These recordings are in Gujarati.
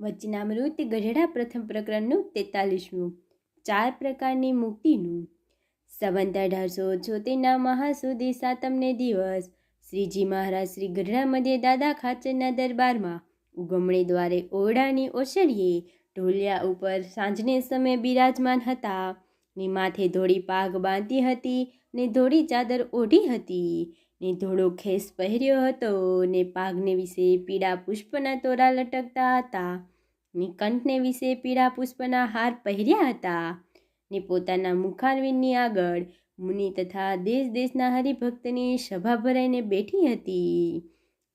વચનામૃત ગઢડા પ્રથમ પ્રકરણનું તેતાલીસમું, ચાર પ્રકારની મુક્તિનું. સંવંત અઢારસો છોતેરના મહાસુદી સાતમને દિવસ, શ્રીજી મહારાજ શ્રી ગઢડા મધ્ય દાદા ખાચરના દરબારમાં ઉગમણી દ્વારે ઓરડાની ઓસરીએ ઢોલિયા ઉપર સાંજને સમયે બિરાજમાન હતા. ને માથે ધોળી પાઘ બાંધી હતી ને ધોળી ચાદર ઓઢી હતી. ને ધોળો ખેસ પહેર્યો હતો ને પાઘને વિશે પીળા પુષ્પના તોરા લટકતા હતા ને કંઠને વિશે પીળા પુષ્પના હાર પહેર્યા હતા ને પોતાના મુખારવિંદની આગળ મુનિ તથા દેશ દેશના હરિભક્તની સભા ભરાઈને બેઠી હતી.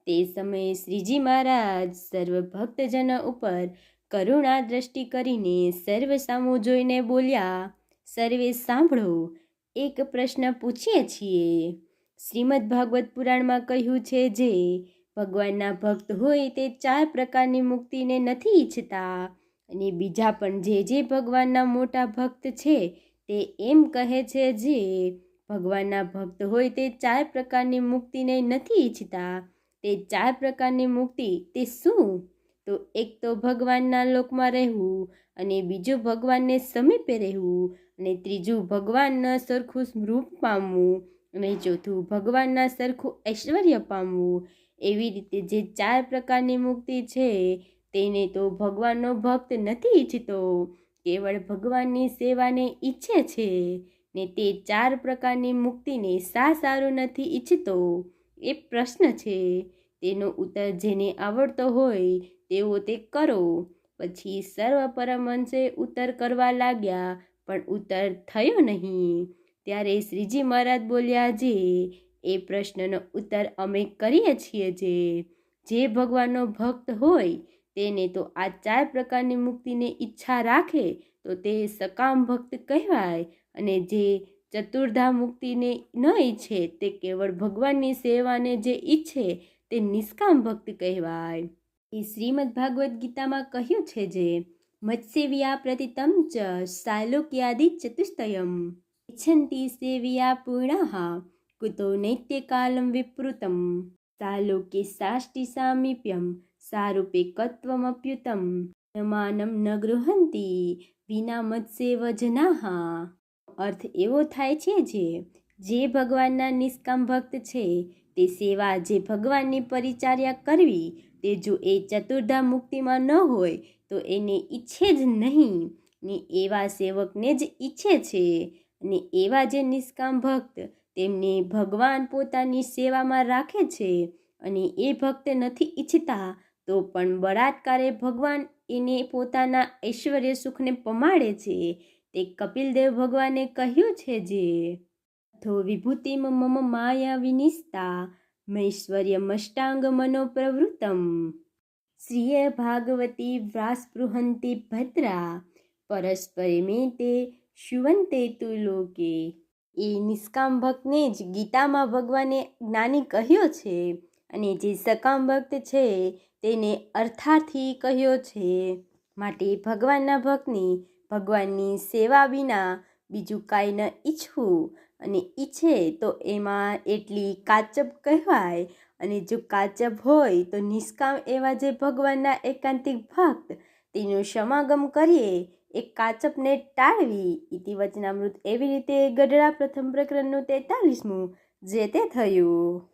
તે સમયે શ્રીજી મહારાજ સર્વ ભક્તજનો ઉપર કરુણા દ્રષ્ટિ કરીને સર્વ સામો જોઈને બોલ્યા, સર્વે સાંભળો, એક પ્રશ્ન પૂછીએ છીએ. શ્રીમદ ભાગવત પુરાણમાં કહ્યું છે જે, ભગવાનના ભક્ત હોય તે ચાર પ્રકારની મુક્તિને નથી ઈચ્છતા. અને બીજા પણ જે જે ભગવાનના મોટા ભક્ત છે, તે એમ કહે છે જે, ભગવાનના ભક્ત હોય તે ચાર પ્રકારની મુક્તિને નથી ઈચ્છતા. તે ચાર પ્રકારની મુક્તિ તે શું? તો એક તો ભગવાનના લોકમાં રહેવું અને બીજું ભગવાનને સમીપે રહેવું અને ત્રીજું ભગવાનના સરખું રૂપ પામવું. અને ચોથું, ભગવાનના સરખું ઐશ્વર્ય પામવું. એવી રીતે જે ચાર પ્રકારની મુક્તિ છે, તેને તો ભગવાનનો ભક્ત નથી ઈચ્છતો. કેવળ ભગવાનની સેવાને ઈચ્છે છે. ને તે ચાર પ્રકારની મુક્તિને સા સારું નથી ઈચ્છતો. એ પ્રશ્ન છે. તેનો ઉત્તર જેને આવડતો હોય, તેવો તે કરો. પછી સર્વ પરમહંસે ઉત્તર કરવા લાગ્યા, પણ ઉત્તર થયો નહીં. ત્યારે શ્રીજી મહારાજ બોલ્યા, જે, એ પ્રશ્નનો ઉત્તર અમે કરીએ છીએ જે. જે ભગવાનનો ભક્ત હોય તેને તો આ ચાર પ્રકારની મુક્તિને ઈચ્છા રાખે તો તે સકામ ભક્ત કહેવાય. અને જે ચતુર્ધા મુક્તિને ન ઈચ્છે તે કેવળ ભગવાનની સેવાને જે ઈચ્છે તે નિષ્કામ ભક્ત કહેવાય. એ શ્રીમદ ભાગવદ્ ગીતામાં કહ્યું છે જે, મત્સ્યવ્યા પ્રતિતમ ચ સાલોક્યાદિ ચતુષ્તયમ ઇચ્છંતી सेविया पुनः કુતો નૈત્યકાલમ વિપૃતમ સાલોકે સાષ્ટિ સામીપ્યમ સારૂપે કત્વમપ્યુતમ માનમ ન ગૃહંતી વિના મત્સેવ જનાહ અર્થ એવો થાય છે જે જે ભગવાનના નિષ્કામ ભક્ત છે, તે સેવા જે ભગવાનની પરિચર્યા કરવી, તે જો એ ચતુર્ધા મુક્તિમાં ન હોય, તો એને ઈચ્છે જ નહીં, ને એવા સેવકને જ ઈચ્છે છે. અને એવા જે નિષ્કામ ભક્ત તેમને ભગવાન પોતાની સેવામાં રાખે છે અને એ ભક્ત નથી ઈચ્છતા, તો પણ બળાત્કારે ભગવાન એને પોતાના ઐશ્વર્ય સુખને પમાડે છે. તે કપિલદેવ ભગવાને કહ્યું છે જે થો વિભૂતિમ મમ માયા વિનિસ્તા મૈશ્વર્યમષ્ટાંગ મનોપ્રવૃત્તમ. શ્રીય ભાગવતી વ્રાસ્પૃહંતિ ભદ્રા, પરસ્પરે મેં તે શુવંતે તુ લોકે એ નિષ્કામ ભક્તને જ ગીતામાં ભગવાને જ્ઞાની કહ્યો છે અને જે સકામ ભક્ત છે તેને અર્થાથી કહ્યો છે. માટે ભગવાનના ભક્તની ભગવાનની સેવા વિના બીજું કાંઈ ન ઈચ્છવું અને ઈચ્છે તો એમાં એટલી કાચપ કહેવાય અને જો કાચપ હોય તો નિષ્કામ એવા જે ભગવાનના એકાંતિક ભક્ત તેનું સમાગમ કરીએ એ કાચપને ટાળવી. ઇતિ વચનામૃત એવી રીતે ગઢડા પ્રથમ પ્રકરણનું તેતાલીસમું જે તે થયું.